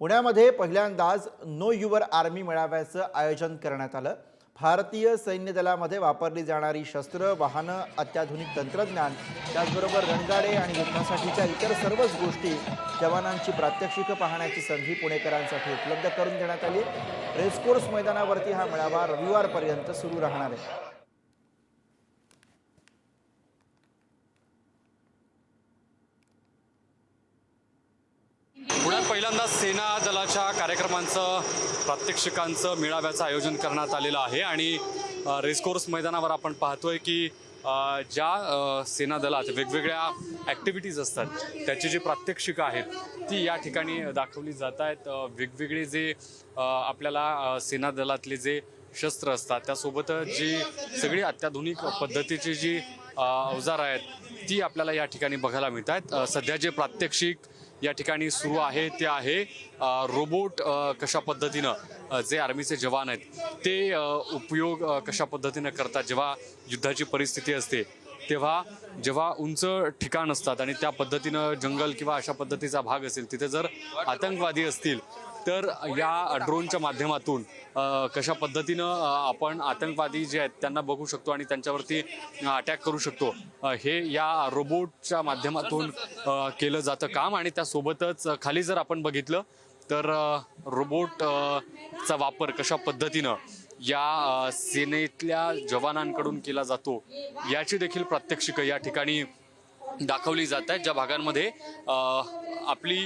पुण्यामध्ये पहिल्यांदाच know your army मेळाव्याचं आयोजन करण्यात आलं. भारतीय सैन्य दलामध्ये वापरली जाणारी शस्त्र वाहनं अत्याधुनिक तंत्रज्ञान त्याचबरोबर रणगाडे आणि युद्धासाठीच्या इतर सर्वच गोष्टी जवानांची प्रात्यक्षिकं पाहण्याची संधी पुणेकरांसाठी उपलब्ध करून देण्यात आली. रेसकोर्स मैदानावरती हा मेळावा रविवारपर्यंत सुरू राहणार आहे. पहिल्यांदा सेना दलाच्या कार्यक्रमांचं प्रात्यक्षिकांचं मेळाव्याचं आयोजन करण्यात आलेलं आहे. आणि रेसकोर्स मैदानावर आपण पाहतोय की ज्या सेना दलात वेगवेगळ्या ॲक्टिव्हिटीज असतात त्याची जी प्रात्यक्षिकं आहेत ती या ठिकाणी दाखवली जात आहेत. वेगवेगळे जे आपल्याला सेना दलातले जे शस्त्र असतात त्यासोबत जी सगळी अत्याधुनिक पद्धतीची जी अवजार आहेत ती आपल्याला या ठिकाणी बघायला मिळत आहेत सध्या जे प्रात्यक्षिक या ठिकाणी सुरू आहे ते आहे रोबोट कशा पद्धतीनं जे आर्मीचे जवान आहेत ते उपयोग कशा पद्धतीनं करतात जेव्हा युद्धाची परिस्थिती असते तेव्हा जेव्हा उंच ठिकाण असतात आणि त्या पद्धतीनं जंगल किंवा अशा पद्धतीचा भाग असेल तिथे जर आतंकवादी असतील तर या ड्रोनच्या माध्यमातून कशा पद्धतीनं आपण आतंकवादी जे आहेत त्यांना बघू शकतो आणि त्यांच्यावरती अटॅक करू शकतो हे या रोबोटच्या माध्यमातून केलं जातं काम आणि त्यासोबतच खाली जर आपण बघितलं तर रोबोटचा वापर कशा पद्धतीनं या सेनेतल्या जवानांकडून केला जातो याची देखील प्रात्यक्षिकं या ठिकाणी दाखवली जात आहेत. ज्या भागांमध्ये आपली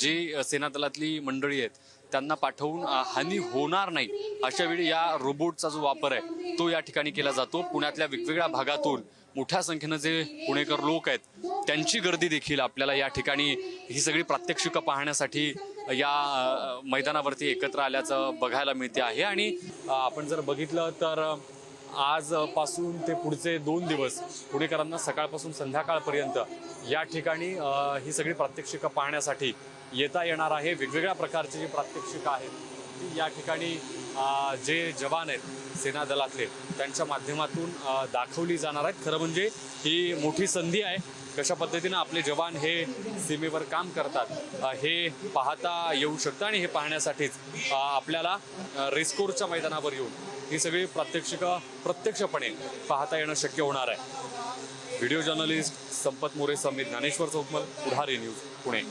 जे जी मंडळी आहेत त्यांना पाठवून हानी होणार नाही अशा वेळी या रोबोटचा जो वापर आहे तो या ठिकाणी केला जातो. पुण्यातल्या वेगवेगळ्या भागातून मोठ्या संख्येनं जे पुणेकर लोक आहेत त्यांची गर्दी देखील आपल्याला या ठिकाणी ही सगळी प्रात्यक्षिकं पाहण्यासाठी या मैदानावरती एकत्र आल्याचं बघायला मिळते आहे. आणि आपण जर बघितलं तर आजपासून ते पुढचे दोन दिवस पुणेकरांना सकाळपासून संध्याकाळपर्यंत या ठिकाणी ही सगळी प्रात्यक्षिकं पाहण्यासाठी येता येणार आहे. वेगवेगळ्या प्रकारची जी प्रात्यक्षिकं आहेत या ठिकाणी जे जवान आहेत सेना दलातले त्यांच्या माध्यमातून दाखवली जाणार आहेत. खरं म्हणजे ही मोठी संधी आहे. कशा पद्धतीनं आपले जवान हे सीमेवर काम करतात हे पाहता येऊ शकतं आणि हे पाहण्यासाठीच आपल्याला रेस्कोरच्या मैदानावर येऊन ही सगळी प्रात्यक्षिकं प्रत्यक्षपणे पाहता येणं शक्य होणार आहे. व्हिडिओ जर्नलिस्ट संपत मोरे समित ज्ञानेश्वर चौकमल पुढारी न्यूज पुणे.